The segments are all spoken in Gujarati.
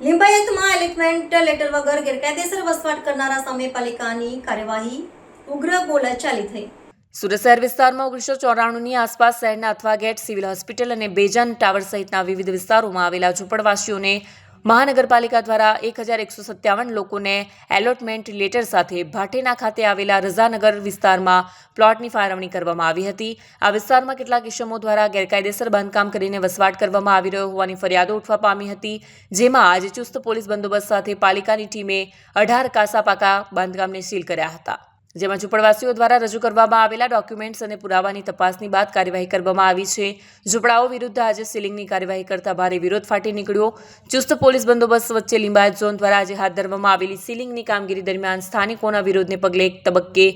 લિંબાયતમાં એલિફેન્ટ લેટર વગર ગેરકાયદેસર વસવાટ કરનારા સામે પાલિકાની કાર્યવાહી ઉગ્ર બોલાચાલી થઈ. સુરત શહેર વિસ્તારમાં ઓગણીસો ચોરાણુંની આસપાસ શહેરના અથવા ગેટ સિવિલ હોસ્પિટલ અને બેજાન ટાવર સહિતના વિવિધ વિસ્તારોમાં આવેલા ઝૂંપડવાસીઓને મહાનગરપાલિકા દ્વારા એક હજાર એકસો સત્તાવન લોકોને એલોટમેન્ટ લેટર સાથે ભાટેના ખાતે આવેલા રઝાનગર વિસ્તારમાં પ્લોટની ફાળવણી કરવામાં આવી હતી. આ વિસ્તારમાં કેટલાક ઇસમો દ્વારા ગેરકાયદેસર બાંધકામ કરીને વસવાટ કરવામાં આવી રહ્યો હોવાની ફરિયાદો ઉઠવા પામી હતી. જેમાં આજે ચુસ્ત પોલીસ બંદોબસ્ત સાથે પાલિકાની ટીમે અઢાર કાસા પાકા બાંધકામને સીલ કર્યા હતા. જેમાં ઝૂંપડવાસીઓ દ્વારા રજૂ કરવામાં આવેલા ડોક્યુમેન્ટ્સ અને પુરાવાની તપાસની બાદ કાર્યવાહી કરવામાં આવી છે. ઝૂંપડાઓ વિરુદ્ધ આજે સીલિંગની કાર્યવાહી કરતા ભારે વિરોધ ફાટી નીકળ્યો. ચુસ્ત પોલીસ બંદોબસ્ત વચ્ચે લિંબાયત ઝોન દ્વારા આજે હાથ ધરવામાં આવેલી સીલિંગની કામગીરી દરમિયાન સ્થાનિકોના વિરોધને પગલે એક તબક્કે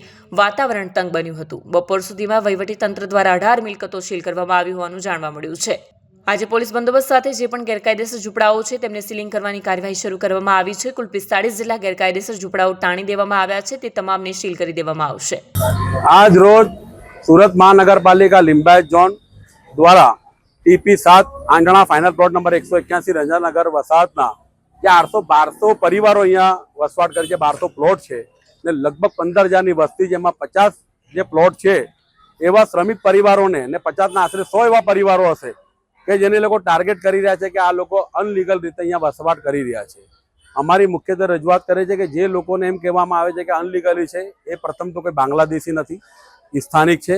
વાતાવરણ તંગ બન્યું હતું. બપોર સુધીમાં વહીવટી તંત્ર દ્વારા અઢાર મિલકતો સીલ કરવામાં આવી હોવાનું જાણવા મળ્યું છે. આજે પોલીસ બંદોબસ્ત સાથે જે પણ ગેરકાયદેસર ઝૂંપડાઓ છે, તેમને સીલિંગ કરવાની કાર્યવાહી શરૂ કરવામાં આવી છે. કુલ પિસ્તાળીસ જેટલા ગેરકાયદેસર ઝૂંપડાઓ ટાણી દેવામાં આવ્યા છે, તે તમામને સીલ કરી દેવામાં આવશે. આજ રોજ સુરત મહાનગરપાલિકા લિંબાયત ઝોન દ્વારા ટીપી સાત આંગણા ફાઇનલ પ્લોટ નંબર એકસો એક્યાસી રંજાનગર વસાહતના જે આઠસો બારસો પરિવારો અહીંયા વસવાટ કરે છે, બારસો પ્લોટ છે ને લગભગ પંદર હજારની વસ્તી જેમાં પચાસ જે પ્લોટ છે, એવા શ્રમિક પરિવારોને ને પચાસના આશરે સો એવા પરિવારો હશે કે જેને લોકો ટાર્ગેટ કરી રહ્યા છે કે આ લોકો અનલીગલ રીતે અહીંયા વસવાટ કરી રહ્યા છે. અમારી મુખ્યત્વે રજૂઆત કરે છે કે જે લોકોને એમ કહેવામાં આવે છે કે અનલીગલી છે, એ પ્રથમ તો કોઈ બાંગ્લાદેશી નથી સ્થાનિક છે.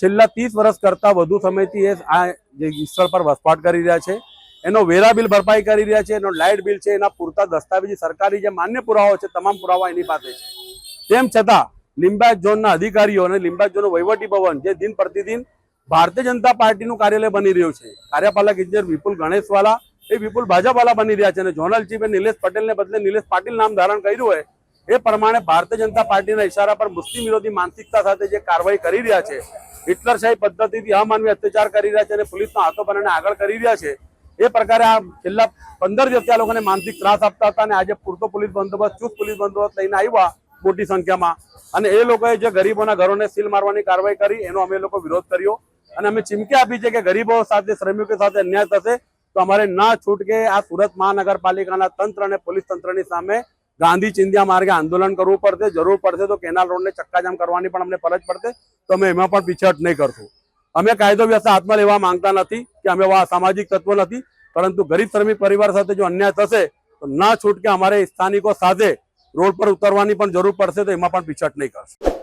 છેલ્લા ત્રીસ વર્ષ કરતાં વધુ સમયથી એ આ જે સ્થળ પર વસવાટ કરી રહ્યા છે. એનો વેરા બિલ ભરપાઈ કરી રહ્યા છે, એનો લાઇટ બિલ છે, એના પૂરતા દસ્તાવેજી સરકારી જે માન્ય પુરાવાઓ છે, તમામ પુરાવા એની પાસે છે. તેમ છતાં, લિંબાયત ઝોનના અધિકારીઓ અને લિંબાયત ઝોનનું વહીવટી ભવન જે દિન પ્રતિદિન ભારતીય જનતા પાર્ટીનું કાર્યાલય બની રહ્યું છે. કાર્યપાલક ઇજનેર વિપુલ ગણેશવાલા, એ વિપુલ ભાજપવાલા બની રહ્યા છે અને ઝોનલ ચીફે નિલેશ પટેલને બદલે નિલેશ પાટીલ નામ ધારણ કર્યું હોય, એ પ્રમાણે ભારતીય જનતા પાર્ટીના ઇશારા પર મુસ્લિમ વિરોધી માનસિકતા સાથે જે કાર્યવાહી કરી રહ્યા છે હિટલરશાહી પદ્ધતિથી અમાનવી અત્યાચાર કરી રહ્યા છે અને પોલીસનો હાથો બનાવીને આગળ કરી રહ્યા છે, એ પ્રકારે આ છેલ્લા પંદર દિવસથી આ લોકોને માનસિક ત્રાસ આપતા હતા અને આજે પૂરતો પોલીસ બંદોબસ્ત, ચુસ્ત પોલીસ બંદોબસ્ત લઈને આવ્યા મોટી સંખ્યામાં. અને એ લોકોએ જે ગરીબોના ઘરોને સીલ મારવાની કાર્યવાહી કરી, એનો અમે લોકો વિરોધ કર્યો. અને અમે ચીમકી આપી છે કે ગરીબો સાથે, શ્રમિકો સાથે અન્યાય થશે, તો અમારે ના છૂટકે આ સુરત મહાનગરપાલિકાના તંત્ર અને પોલીસ તંત્રની સામે ગાંધી ચિંધ્યા માર્ગે આંદોલન કરવું પડશે, જરૂર પડશે, તો કેનાલ રોડને ચક્કાજામ કરવાની પણ અમને ફરજ પડશે, તો અમે એમાં પણ પીછેહટ નહીં કરશું. અમે કાયદો વ્યવસ્થા હાથમાં લેવા માંગતા નથી કે અમે સામાજિક તત્વો નથી, પરંતુ ગરીબ શ્રમિક પરિવાર સાથે જો અન્યાય થશે, તો ના છૂટકે અમારે સ્થાનિકો સાથે રોડ પર ઉતરવાની પણ જરૂર પડશે, તો એમાં પણ પીછટ નહીં કરશે.